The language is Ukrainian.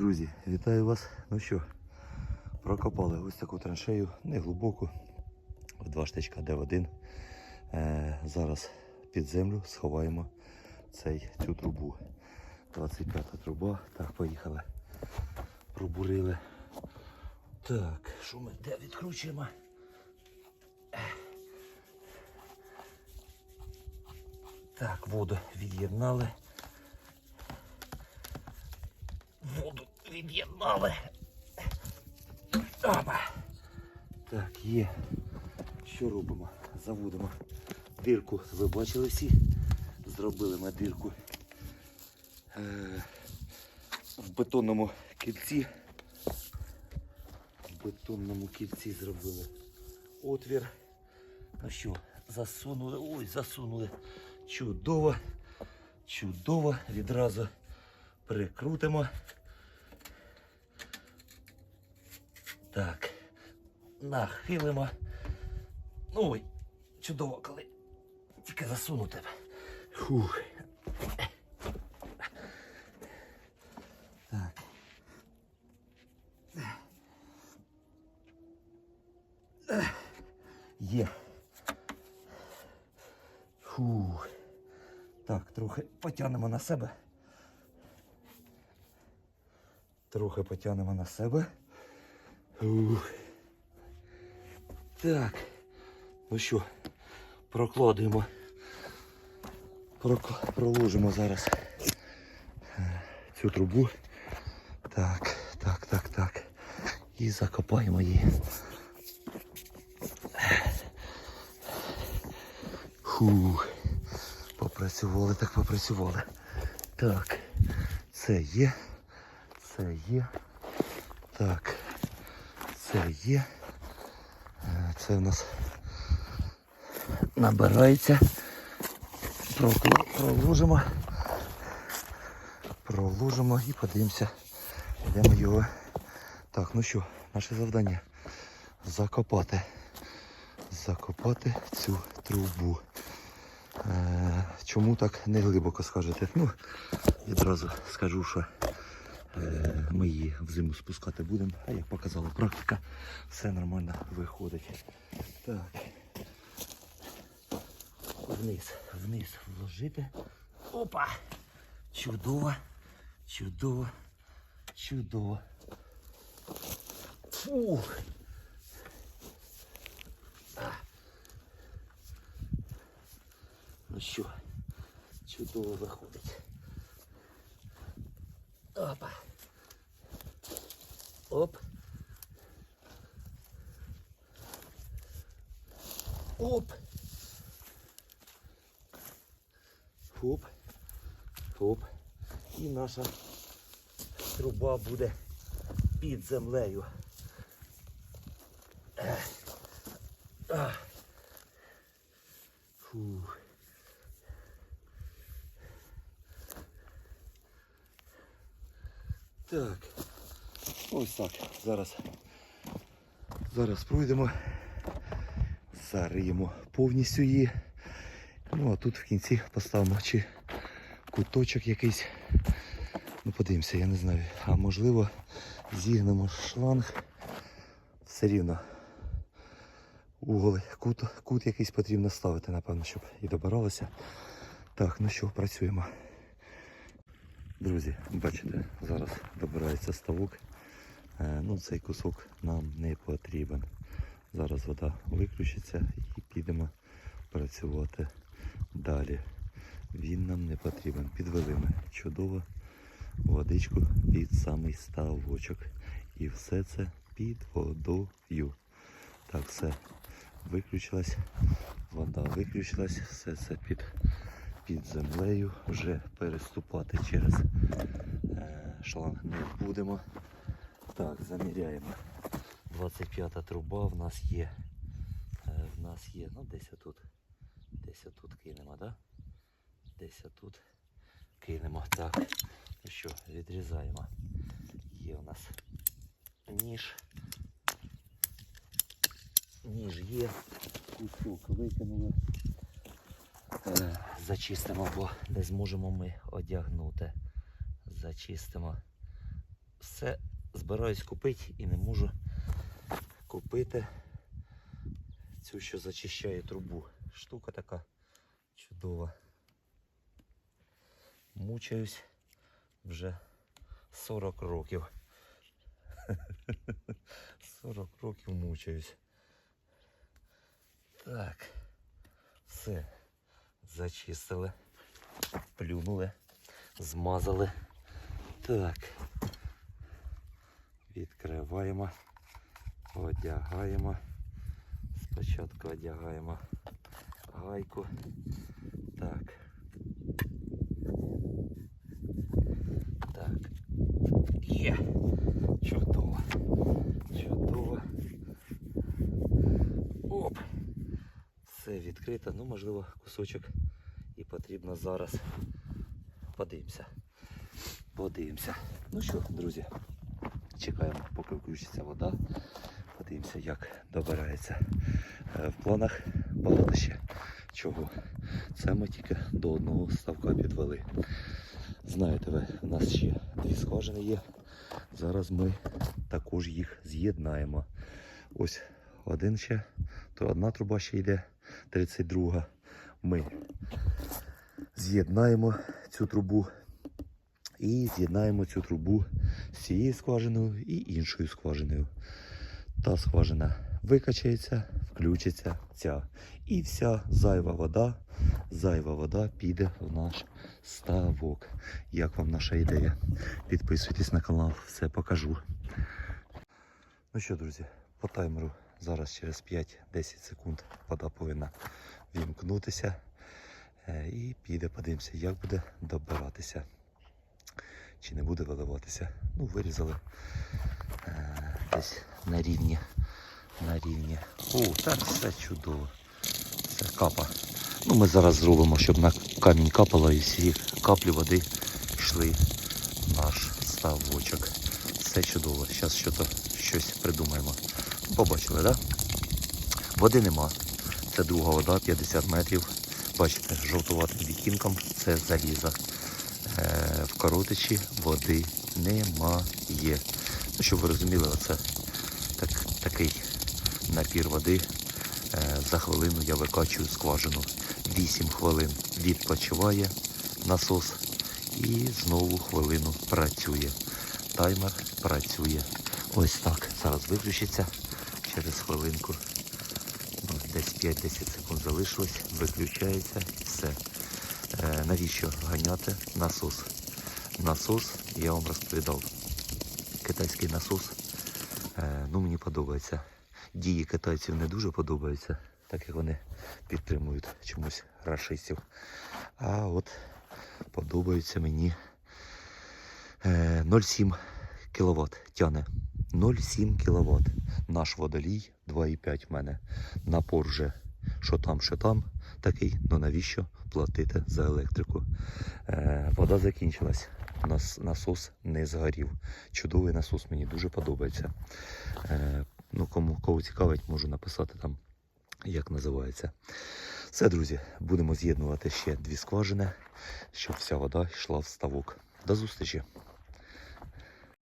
Друзі, вітаю вас. Ну що, прокопали ось таку траншею, не глибоку, в два штичка Д1. Е, зараз під землю сховаємо цей, цю трубу. 25-та труба. Так, поїхали. Пробурили. Так, що ми де відкручуємо? Так, воду від'єднали. Воду від'єднали. Опа. Так, є. Що робимо? Заводимо дирку. Ви бачили всі? Зробили ми дирку е, в бетонному кільці. В бетонному кільці зробили отвір. Ну що, засунули, ой, засунули. Чудово. Чудово. Відразу прикрутимо. Так. Нахилимо. Ну, Ой, чудово, коли тільки засунути. Фух. Так. Є. Фух. Так, трохи потягнемо на себе. Трохи потягнемо на себе. Ух. Так. Ну що, прокладуємо. Проложимо зараз е, цю трубу. Так, так, так, так. І закопаємо її. Фух. Попрацювали, так попрацювали. Так, це є. Це є. Так. Це є. Це в нас набирається. Проложимо. Проложимо і подивимося. Йдемо його. Так, ну що, наше завдання закопати. Закопати цю трубу. Е, чому так не глибоко скажете? Ну, відразу скажу, що ми її в зиму спускати будемо, а як показала практика, все нормально виходить. Так. Вниз, вниз вложити. Опа! Чудово, чудово, чудово. Фух. Ну що, чудово виходить. Опа. Оп. Оп. Хоп. Хоп. І наша труба буде під землею. Фух. Так. Ось так. Зараз. Зараз пройдемо. Зариємо повністю її. Ну а тут в кінці поставимо чи куточок якийсь. Ну подивимося, я не знаю. А можливо зігнемо шланг. Все рівно. Угол, кут, кут якийсь потрібно ставити, напевно, щоб і добиралося. Так, ну що, працюємо. Друзі, бачите, зараз добирається ставок. Е, ну, цей кусок нам не потрібен. Зараз вода виключиться і підемо працювати далі. Він нам не потрібен. Підвели ми чудово водичку під самий ставочок. І все це під водою. Так, все виключилось. Вода виключилась, все це під, під землею. Вже переступати через е, шланг не будемо. Так, заміряємо. 25 труба в нас є. Е, в нас є, ну десь отут. Десь отут кинемо, да? Десь отут кинемо. Так. Ну що, відрізаємо. Є у нас ніж. Ніж є. Кусок викинули. Е, Зачистимо, бо не зможемо ми одягнути. Зачистимо. все збираюсь купити і не можу купити цю, що зачищає трубу. Штука така чудова. Мучаюсь вже 40 років. 40 років мучаюсь. Так. Все. Зачистили. Плюнули. Змазали. Так. Відкриваємо. Одягаємо. Спочатку одягаємо гайку. Так. Так. Є. Чудово. Чудово. Оп. Все відкрито. Ну, можливо, кусочок потрібно зараз. Подивимося. Подивимося. Ну що, друзі, чекаємо, поки включиться вода. Подивимося, як добирається. Е, В планах багато ще чого. Це ми тільки до одного ставка підвели. Знаєте ви, у нас ще дві скважини є. Зараз ми також їх з'єднаємо. Ось один ще, то одна труба ще йде, 32. Ми з'єднаємо цю трубу і з'єднаємо цю трубу з цією скважиною і іншою скважиною. Та скважина викачається, включиться ця. І вся зайва вода, зайва вода піде в наш ставок. Як вам наша ідея? Підписуйтесь на канал, все покажу. Ну що, друзі, по таймеру зараз через 5-10 секунд вода повинна вімкнутися. Е, І піде, подивимося, як буде добиратися. Чи не буде виливатися. Ну, вирізали е, десь на рівні. На рівні. О, так все чудово. Це капа. Ну, ми зараз зробимо, щоб на камінь капало і всі каплі води йшли в наш ставочок. Все чудово. Зараз щось, щось придумаємо. Побачили, так? Да? Води нема. Це друга вода, 50 метрів. Бачите, жовтуватим відтінком це залізо. Е, в коротичі води немає. Ну, щоб ви розуміли, оце так, такий напір води. Е, за хвилину я викачую скважину. 8 хвилин відпочиває насос і знову хвилину працює. Таймер працює. Ось так. Зараз виключиться через хвилинку. Десь 5-10 секунд залишилось, виключається все. Е, навіщо ганяти насос? Насос, я вам розповідав, китайський насос. Е, ну, мені подобається. Дії китайців не дуже подобаються, так як вони підтримують чомусь рашистів. А от подобається мені е, 0,7 кВт тяне. 0,7 кВт. Наш водолій 2,5 в мене. Напор вже що там, що там такий, ну навіщо платити за електрику? Е, вода закінчилась. Нас, насос не згорів. Чудовий насос мені дуже подобається. Е, ну, кому кого цікавить, можу написати там, як називається. Все, друзі, будемо з'єднувати ще дві скважини, щоб вся вода йшла в ставок. До зустрічі!